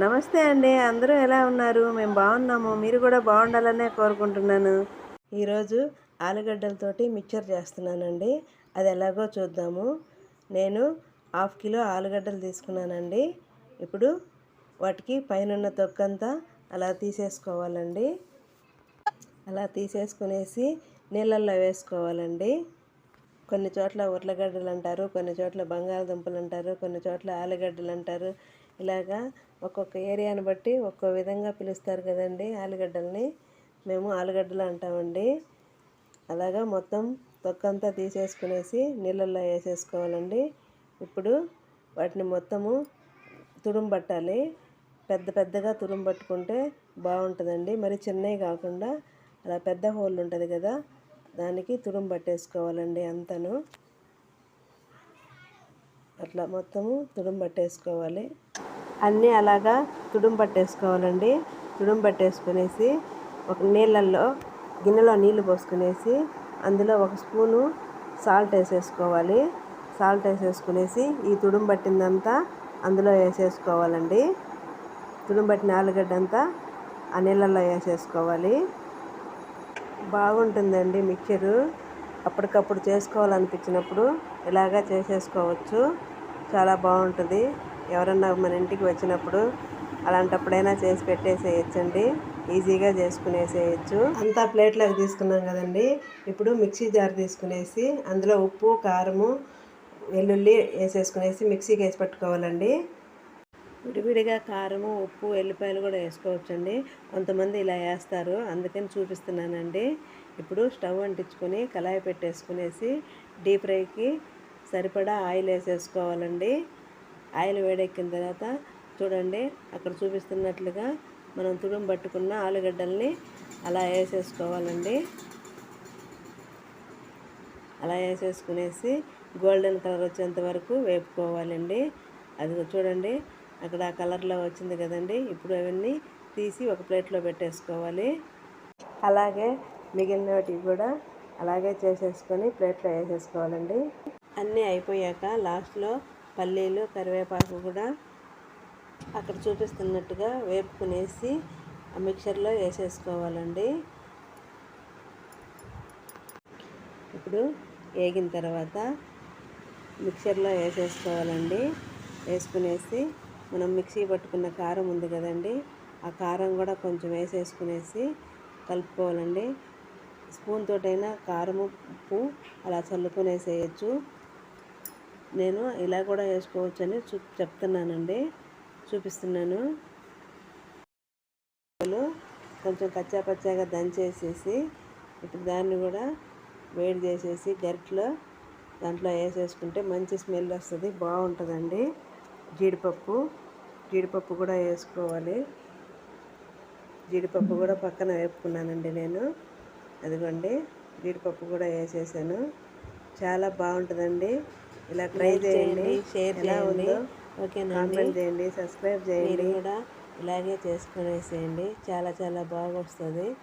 నమస్తే అండి. అందరూ ఎలా ఉన్నారు? మేము బాగున్నాము. మీరు కూడా బాగుండాలనే కోరుకుంటున్నాను. ఈరోజు ఆలుగడ్డలతోటి మిక్చర్ చేస్తున్నానండి. అది ఎలాగో చూద్దాము. నేను హాఫ్ కిలో ఆలుగడ్డలు తీసుకున్నానండి. ఇప్పుడు వాటికి పైన తొక్కంతా అలా తీసేసుకోవాలండి. అలా తీసేసుకునేసి నీళ్ళల్లో వేసుకోవాలండి. కొన్ని చోట్ల ఉర్లగడ్డలు అంటారు కొన్ని చోట్ల బంగాళదుంపలు అంటారు కొన్ని చోట్ల ఆలుగడ్డలు అంటారు ఇలాగా ఒక్కొక్క ఏరియాని బట్టి ఒక్కో విధంగా పిలుస్తారు కదండి ఆలుగడ్డల్ని. మేము ఆలుగడ్డలు అంటామండి. అలాగా మొత్తం తొక్కంతా తీసేసుకునేసి నీళ్ళల్లో వేసేసుకోవాలండి. ఇప్పుడు వాటిని మొత్తము తుడుము పట్టాలి పెద్ద పెద్దగా తురుము పట్టుకుంటే బాగుంటుందండి. మరి చిన్నవి కాకుండా అలా పెద్ద హోల్ ఉంటుంది కదా దానికి తురుము పట్టేసుకోవాలండి అంతను. అట్లా మొత్తము తుడుం పట్టేసుకోవాలి. అన్నీ అలాగా తుడుం పట్టేసుకోవాలండి. తుడుం పట్టేసుకునేసి ఒక నీళ్ళల్లో గిన్నెలో నీళ్ళు పోసుకునేసి అందులో ఒక స్పూను సాల్ట్ వేసేసుకోవాలి. సాల్ట్ వేసేసుకునేసి ఈ తుడుం పట్టిందంతా అందులో వేసేసుకోవాలండి. తుడుం పట్టిన ఆలుగడ్డ అంతా ఆ నీళ్ళల్లో వేసేసుకోవాలి. బాగుంటుందండి మిక్చరు. అప్పటికప్పుడు చేసుకోవాలనిపించినప్పుడు ఇలాగా చేసేసుకోవచ్చు. చాలా బాగుంటుంది. ఎవరన్నా మన ఇంటికి వచ్చినప్పుడు అలాంటప్పుడైనా చేసి పెట్టేసేయచ్చండి. ఈజీగా చేసుకునేసేయచ్చు. అంతా ప్లేట్లోకి తీసుకున్నాం కదండి. ఇప్పుడు మిక్సీ జార్ తీసుకునేసి అందులో ఉప్పు కారము వెల్లుల్లి వేసేసుకునేసి మిక్సీకి వేసి పెట్టుకోవాలండి. విడివిడిగా కారము ఉప్పు ఎల్లిపాయలు కూడా వేసుకోవచ్చండి. కొంతమంది ఇలా వేస్తారు. అందుకని చూపిస్తున్నానండి. ఇప్పుడు స్టవ్ అంటించుకొని కళాయి పెట్టేసుకునేసి డీప్ ఫ్రైకి సరిపడా ఆయిల్ వేసేసుకోవాలండి. ఆయిల్ వేడెక్కిన తర్వాత చూడండి అక్కడ చూపిస్తున్నట్లుగా మనం తుడుం పట్టుకున్న ఆలుగడ్డల్ని అలా వేసేసుకోవాలండి. అలా వేసేసుకునేసి గోల్డెన్ కలర్ వచ్చేంత వరకు వేపుకోవాలండి. అది చూడండి అక్కడ ఆ కలర్లో వచ్చింది కదండి. ఇప్పుడు అవన్నీ తీసి ఒక ప్లేట్లో పెట్టేసుకోవాలి. అలాగే మిగిలిన వాటికి కూడా అలాగే చేసేసుకొని ప్లేట్లో వేసేసుకోవాలండి. అన్నీ అయిపోయాక లాస్ట్లో పల్లీలు కరివేపాకు కూడా అక్కడ చూపిస్తున్నట్టుగా వేపుకునేసి ఆ మిక్చర్లో వేసేసుకోవాలండి. ఇప్పుడు వేగిన తర్వాత మిక్చర్లో వేసేసుకోవాలండి. వేసుకునేసి మనం మిక్సీ పట్టుకున్న కారం ఉంది కదండి ఆ కారం కూడా కొంచెం వేసేసుకునేసి కలుపుకోవాలండి. స్పూన్ తోటైనా కారము ఉప్పు అలా చల్లుకునేసేయచ్చు. నేను ఇలా కూడా వేసుకోవచ్చు అని చూ చెప్తున్నానండి. చూపిస్తున్నాను. కొంచెం కచ్చా పచ్చాగా దంచేసేసి ఇప్పుడు దాన్ని కూడా వేడి చేసేసి గరిటలో దాంట్లో వేసేసుకుంటే మంచి స్మెల్ వస్తుంది బాగుంటుందండి. జీడిపప్పు జీడిపప్పు కూడా వేసుకోవాలి. జీడిపప్పు కూడా పక్కన వేపుకున్నానండి నేను. అదిగోండి జీడిపప్పు కూడా వేసేసాను. చాలా బాగుంటుందండి. ఇలా ట్రై చేయండి. షేర్ చేయండి. కామెంట్ చేయండి సబ్స్క్రైబ్ చేయండి. కూడా ఇలాగే చేసుకునేసేయండి. చాలా చాలా బాగా వస్తుంది.